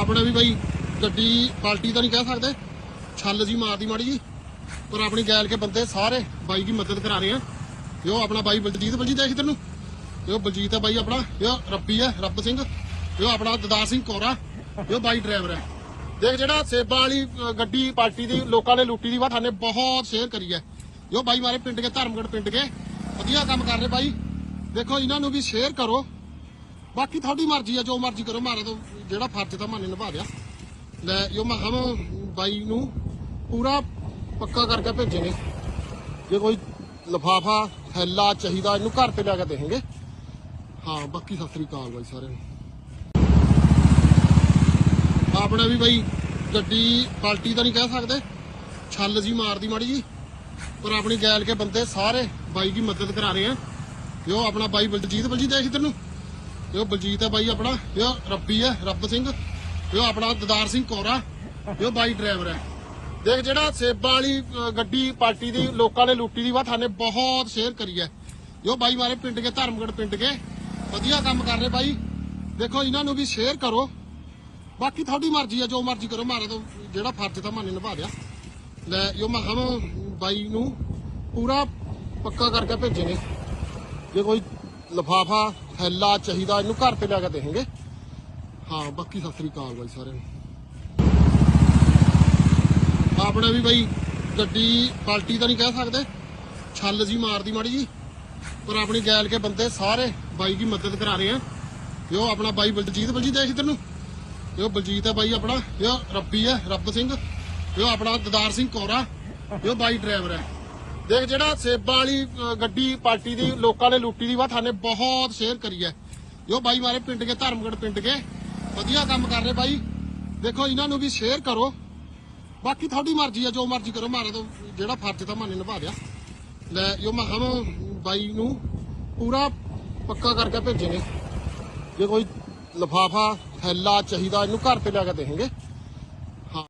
ਆਪਣੇ ਵੀ ਬਾਈ ਗੱਡੀ ਪਾਲਟੀ ਤਾਂ ਨਹੀਂ ਕਹਿ ਸਕਦੇ। ਛੱਲ ਜੀ ਮਾਰਦੀ ਮਾੜੀ ਜੀ। ਪਰ ਆਪਣੀ ਗੈਲ ਕੇ ਬੰਦੇ ਸਾਰੇ ਬਾਈ ਦੀ ਮਦਦ ਕਰਾ ਰਹੇ ਆ। ਜੋ ਆਪਣਾ ਬਾਈ ਬਲਜੀਤ ਬਲਜੀਤ ਹੈ ਤੈਨੂੰ ਜੋ ਬਲਜੀਤ ਹੈ ਬਾਈ ਆਪਣਾ। ਜੋ ਰੱਬੀ ਹੈ, ਰੱਬ ਸਿੰਘ। ਜੋ ਆਪਣਾ ਦਦਾਰ ਸਿੰਘ ਕੋਰਾ। ਜੋ ਬਾਈ ਡਰਾਈਵਰ ਹੈ। ਦੇਖ ਜਿਹੜਾ ਸੇਬਾਂ ਵਾਲੀ ਗੱਡੀ ਪਾਰਟੀ ਦੀ, ਲੋਕਾਂ ਨੇ ਲੁੱਟੀ ਦੀ ਵਾ ਥਾਨੇ ਬਹੁਤ ਸ਼ੇਅਰ ਕਰੀ ਹੈ। ਜੋ ਬਾਈ ਮਾਰੇ ਪਿੰਡ ਕੇ ਧਰਮਗੜ ਪਿੰਡ ਕੇ। ਵਧੀਆ ਕੰਮ ਕਰ ਰਹੇ ਬਾਈ। ਦੇਖੋ, ਇਹਨਾਂ ਨੂੰ ਵੀ ਸ਼ੇਅਰ ਕਰੋ। ਬਾਕੀ ਤੁਹਾਡੀ ਮਰਜ਼ੀ ਆ, ਜੋ ਮਰਜ਼ੀ ਕਰੋ, ਮਾਰੇ ਤੋਂ ਜਿਹੜਾ ਫਰਜ਼ ਤਾਂ ਮਾਨੇ ਨਿਭਾ ਲਿਆ। ਲੈ, ਜੋ ਮੈਂ ਹਮ ਬਾਈ ਨੂੰ ਪੂਰਾ ਪੱਕਾ ਕਰਕੇ ਭੇਜੇ ਨੇ। ਜੇ ਕੋਈ ਲਫਾਫਾ, ਥੈਲਾ ਚਾਹੀਦਾ, ਇਹਨੂੰ ਘਰ ਤੇ ਲੈ ਕੇ ਦੇਵਾਂਗੇ ਹਾਂ, ਬਾਕੀ ਸਤਿ ਸ੍ਰੀ ਅਕਾਲ ਬਾਈ ਸਾਰਿਆਂ ਨੂੰ। ਆਪਣਾ ਵੀ ਬਾਈ ਗੱਡੀ ਪਾਲਟੀ ਤਾਂ ਨਹੀਂ ਕਹਿ ਸਕਦੇ। ਛੱਲ ਜੀ ਮਾਰਦੀ ਮਾੜੀ ਜੀ। ਪਰ ਆਪਣੀ ਗੈਲ ਕੇ ਬੰਦੇ ਸਾਰੇ ਬਾਈ ਦੀ ਮਦਦ ਕਰਾ ਰਹੇ ਆ। ਜੋ ਆਪਣਾ ਬਾਈ ਬਲਜੀਤ ਬਲਜੀਤ ਹੈ ਤੈਨੂੰ ਜੋ ਬਲਜੀਤ ਹੈ ਬਾਈ ਆਪਣਾ ਜੋ ਰੱਬੀ ਹੈ, ਰੱਬ ਸਿੰਘ ਜੋ ਆਪਣਾ ਦਦਾਰ ਸਿੰਘ ਕੋਰਾ ਜੋ ਬਾਈ ਡਰਾਈਵਰ ਹੈ। ਦੇਖ ਜਿਹੜਾ ਸੇਬਾਂ ਵਾਲੀ ਗੱਡੀ ਪਾਰਟੀ ਦੀ, ਲੋਕਾਂ ਨੇ ਲੁੱਟੀ ਦੀ ਵਾ ਥਾਨੇ ਬਹੁਤ ਸ਼ੇਅਰ ਕਰੀ ਹੈ। ਜੋ ਬਾਈ ਮਾਰੇ ਪਿੰਡ ਕੇ ਧਰਮਗੜ ਪਿੰਡ ਕੇ, ਵਧੀਆ ਕੰਮ ਕਰ ਰਹੇ ਬਾਈ। ਦੇਖੋ, ਇਹਨਾਂ ਨੂੰ ਵੀ ਸ਼ੇਅਰ ਕਰੋ। ਬਾਕੀ ਤੁਹਾਡੀ ਮਰਜ਼ੀ ਆ ਜੋ ਮਰਜ਼ੀ ਕਰੋ, ਮਾਰੇ ਤੋਂ ਜਿਹੜਾ ਫਰਜ਼ ਤਾਂ ਮਾਨੇ ਨਿਭਾ ਦਿਆ ਲੈ ਜੋ ਮੈਂ ਹਮ ਬਾਈ ਨੂੰ ਪੂਰਾ ਪੱਕਾ ਕਰਕੇ ਭੇਜੇ ਨੇ। ਜੇ ਕੋਈ ਲਫਾਫਾ ਥੈਲਾ ਚਾਹੀਦਾ, ਇਹਨੂੰ ਘਰ ਤੇ ਲੈ ਕੇ ਦੇਵਾਂਗੇ। ਹਾਂ, ਬਾਕੀ ਸਤਿ ਸ੍ਰੀ ਅਕਾਲ ਬਾਈ ਸਾਰਿਆਂ ਨੂੰ। ਆਪਣਾ ਵੀ ਬਾਈ ਗੱਡੀ ਪਾਲਟੀ ਤਾਂ ਨਹੀਂ ਕਹਿ ਸਕਦੇ। ਛੱਲ ਜੀ ਮਾਰਦੀ ਮਾੜੀ ਜੀ। ਪਰ ਆਪਣੀ ਗੈਲ ਕੇ ਬੰਦੇ ਸਾਰੇ ਬਾਈ ਦੀ ਮਦਦ ਕਰਾ ਰਹੇ ਆ। ਜੋ ਆਪਣਾ ਬਾਈ ਬਲਜੀਤ ਬਲਜੀਤ ਹੈ ਤੈਨੂੰ ਜੋ ਬਲਜੀਤ ਹੈ ਬਾਈ ਆਪਣਾ ਜੋ ਰੱਬੀ ਹੈ, ਰੱਬ ਸਿੰਘ। ਜੋ ਆਪਣਾ ਦਦਾਰ ਸਿੰਘ ਕੋਰਾ। ਜੋ ਬਾਈ ਡਰਾਈਵਰ ਹੈ। ਦੇਖ ਜਿਹੜਾ ਸੇਬਾਂ ਵਾਲੀ ਗੱਡੀ ਪਾਰਟੀ ਦੀ, ਲੋਕਾਂ ਨੇ ਲੁੱਟੀ ਦੀ, ਵਾ ਥਾਨੇ ਬਹੁਤ ਸ਼ੇਅਰ ਕਰੀ ਹੈ ਜੋ ਬਾਈ ਮਾਰੇ ਪਿੰਡ ਕੇ ਧਰਮਗੜ ਪਿੰਡ ਕੇ, ਵਧੀਆ ਕੰਮ ਕਰ ਰਹੇ ਬਾਈ। ਦੇਖੋ, ਇਹਨਾਂ ਨੂੰ ਵੀ ਸ਼ੇਅਰ ਕਰੋ। ਬਾਕੀ ਤੁਹਾਡੀ ਮਰਜ਼ੀ ਆ ਜੋ ਮਰਜ਼ੀ ਕਰੋ, ਮਾਰੇ ਤੋਂ ਜਿਹੜਾ ਫਰਜ਼ ਤਾਂ ਮਾਨੇ ਨਿਭਾ ਦਿਆ ਲੈ, ਜੋ ਮੈਂ ਬਾਈ ਨੂੰ ਪੂਰਾ ਪੱਕਾ ਕਰਕੇ ਭੇਜੇ ਨੇ। ਜੇ ਕੋਈ ਲਫਾਫਾ, ਥੈਲਾ ਚਾਹੀਦਾ, ਇਹਨੂੰ ਘਰ ਤੇ ਲੈ ਕੇ ਦੇਵਾਂਗੇ